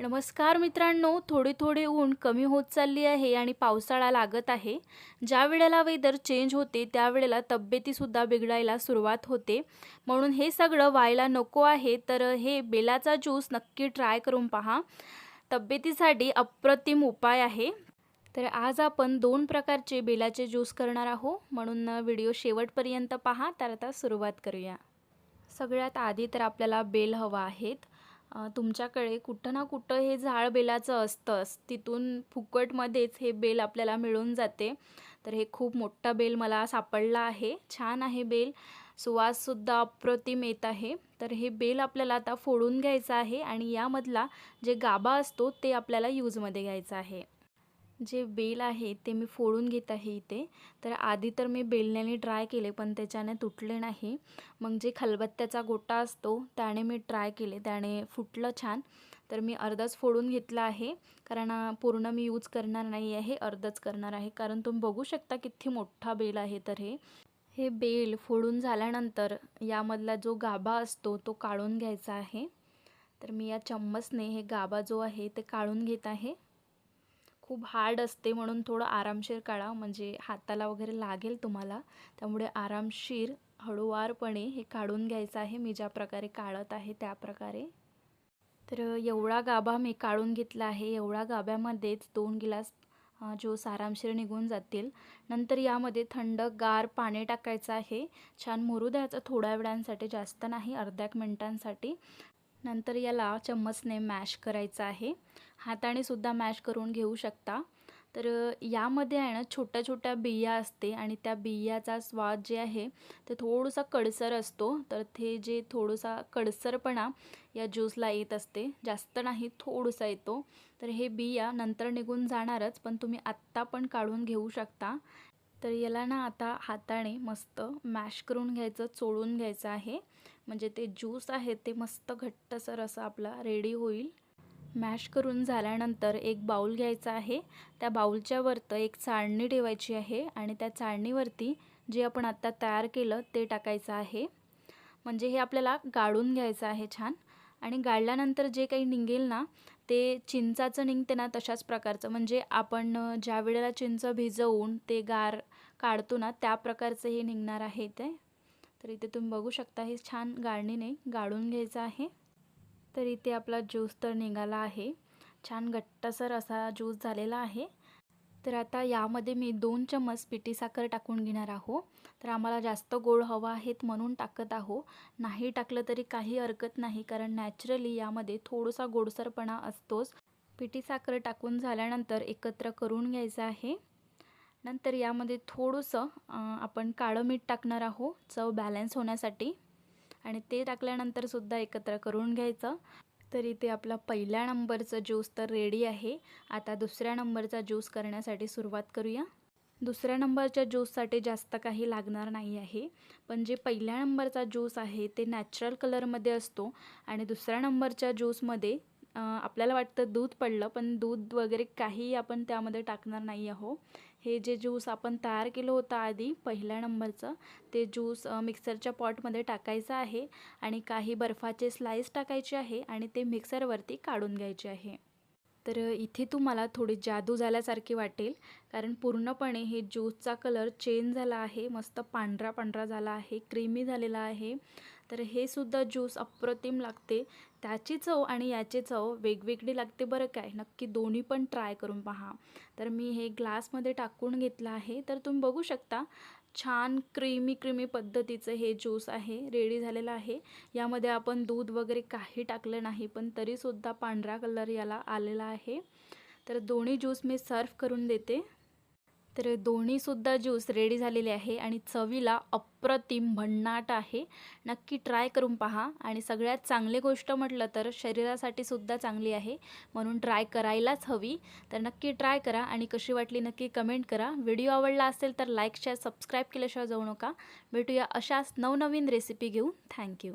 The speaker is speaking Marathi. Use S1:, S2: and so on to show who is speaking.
S1: नमस्कार मित्रांनो थोडी थोडी ऊन कमी होत चालली आहे आणि पावसाळा लागत आहे. ज्या वेळेला वेदर चेंज होते त्यावेळेला तब्येतीसुद्धा बिघडायला सुरुवात होते. म्हणून हे सगळं व्हायला नको आहे तर हे बेलाचा ज्यूस नक्की ट्राय करून पहा. तब्येतीसाठी अप्रतिम उपाय आहे. तर आज आपण दोन प्रकारचे बेलाचे ज्यूस करणार आहोत. म्हणून व्हिडिओ शेवटपर्यंत पहा तर आता सुरुवात करूया. सगळ्यात आधी तर आपल्याला बेल हवा आहेत. तुमच्याकडे कुठं ना कुठं हे झाड बेलाचं असतंच. तिथून फुकटमध्येच हे बेल आपल्याला मिळून जाते. तर हे खूप मोठा बेल मला सापडला आहे. छान आहे बेल. सुवाससुद्धा अप्रतिम येत आहे. तर हे बेल आपल्याला आता फोडून घ्यायचं आहे आणि यामधला जे गाभा असतो ते आपल्याला यूजमध्ये घ्यायचं आहे. जे बेल आहे ते मी फोडून घेत आहे इथे. तर आधी तर मी बेलण्याने ट्राय केले पण त्याच्याने तुटले नाही. मग जे खलबत्त्याचा गोटा असतो त्याने मी ट्राय केले त्याने फुटलं छान. तर मी अर्धच फोडून घेतला आहे कारण पूर्ण मी यूज करणार नाही आहे अर्धच करणार आहे. कारण तुम्ही बघू शकता किती मोठा बेल आहे तर हे. हे बेल फोडून झाल्यानंतर यामधला जो गाभा असतो तो काढून घ्यायचा आहे. तर मी या चम्मचने हे गाभा जो आहे ते काढून घेत आहे. खूप हार्ड असते म्हणून थोडं आरामशीर काढा म्हणजे हाताला वगैरे लागेल तुम्हाला. त्यामुळे आरामशीर हळूवारपणे हे काढून घ्यायचं आहे. मी ज्या प्रकारे काढत आहे त्या प्रकारे. तर एवढा गाभा मी काढून घेतला आहे. एवढा गाभ्यामध्येच दोन गिलास अ, ज्यूस आरामशीर निघून जातील. नंतर यामध्ये थंड गार पाणी टाकायचं आहे. छान मुरू द्यायचं थोड्या वेळांसाठी जास्त नाही अर्ध्या एक मिनटांसाठी. नंतर याला चम्मचने मॅश करायचं आहे. हाताने सुद्धा मॅश करून घेऊ शकता. तर यामध्ये आहे ना छोट्या छोट्या बिया असते आणि त्या बियाचा स्वाद जे आहे ते थोडंसं कडसर असतो. तर ते जे थोडंसा कडसरपणा या ज्यूसला येत असते जास्त नाही थोडंसा येतो. तर हे बिया नंतर निघून जाणारच पण तुम्ही आत्ता पण काढून घेऊ शकता. तर याला ना आता हाताने मस्त मॅश करून घ्यायचं चोळून घ्यायचं आहे. म्हणजे ते ज्यूस आहे ते मस्त घट्टसर असं आपला रेडी होईल. मॅश करून झाल्यानंतर एक बाऊल घ्यायचा आहे. त्या बाऊलच्या वरतं एक चाळणी ठेवायची आहे आणि त्या चाळणीवरती जे आपण आत्ता तयार केलं ते टाकायचं आहे. म्हणजे हे आपल्याला गाळून घ्यायचं आहे छान. आणि गाळल्यानंतर जे काही निघेल ना ते चिंचाचं निघते ना तशाच प्रकारचं. म्हणजे आपण ज्या वेळेला चिंच भिजवून ते गार काढतो ना त्या प्रकारचं हे निघणार आहे ते. तर इथे तुम्ही बघू शकता हे छान गाळणीने गाळून घ्यायचं आहे. तर इथे आपला ज्यूस तर निघाला आहे. छान घट्टसर असा ज्यूस झालेला आहे. तर आता यामध्ये मी दोन चम्मच पिठी साखर टाकून घेणार आहो. तर आम्हाला जास्त गोड हवा आहेत म्हणून टाकत आहो. नाही टाकलं तरी काही हरकत नाही कारण नॅचरली यामध्ये थोडासा गोडसरपणा असतोच. पिठी साखर टाकून झाल्यानंतर एकत्र करून घ्यायचं आहे. नंतर यामध्ये थोडंसं आपण काळं मीठ टाकणार आहो चव बॅलन्स होण्यासाठी. आणि ते टाकल्यानंतर सुद्धा एकत्र करून घ्यायचं. तर इथे आपला पहिल्या नंबरचं ज्यूस तर रेडी आहे. आता दुसऱ्या नंबरचा ज्यूस करण्यासाठी सुरुवात करूया. दुसऱ्या नंबरच्या ज्यूससाठी जास्त काही लागणार नाही आहे. पण जे पहिल्या नंबरचा ज्यूस आहे ते नॅचरल कलरमध्ये असतो. आणि दुसऱ्या नंबरच्या ज्यूसमध्ये आपल्याला वाटतं दूध पडलं पण दूध वगैरे काहीही आपण त्यामध्ये टाकणार नाही आहो हे जे ज्यूस आपण तयार केलं होतं आधी पहिल्या नंबरचं ते ज्यूस मिक्सरच्या पॉटमध्ये टाकायचं आहे आणि काही बर्फाचे स्लाईस टाकायचे आहे आणि ते मिक्सरवरती काढून घ्यायचे आहे. तर इथे तुम्हाला थोडी जादू झाल्यासारखी वाटेल कारण पूर्णपणे हे ज्यूसचा कलर चेंज झाला आहे मस्त पांढरा पांढरा झाला आहे क्रीमी झालेला आहे. तर हे सुद्धा ज्यूस अप्रतिम लागते. त्याची चव आणि याची चव वेगवेगळी लागते बरं काय. नक्की दोन्ही पण ट्राय करून पहा. तर मी हे ग्लासमध्ये टाकून घेतलं आहे. तर तुम्ही बघू शकता छान क्रीमी क्रीमी पद्धतीचं हे ज्यूस आहे रेडी झालेलं आहे. यामध्ये आपण दूध वगैरे काही टाकलं नाही पण तरीसुद्धा पांढरा कलर याला आलेला आहे. तर दोन्ही ज्यूस मी सर्व करून देते. तर दोन्हीसुद्धा ज्यूस रेडी झालेले आहे आणि चवीला अप्रतिम भन्नाट आहे. नक्की ट्राय करून पहा. आणि सगळ्यात चांगली गोष्ट म्हटलं तर शरीरासाठी सुद्धा चांगली आहे. म्हणून ट्राय करायलाच हवी. तर नक्की ट्राय करा आणि कशी वाटली नक्की कमेंट करा. व्हिडिओ आवडला असेल तर लाईक शेअर सबस्क्राईब केल्याशिवाय जाऊ नका. भेटूया अशाच नवनवीन रेसिपी घेऊन. थँक्यू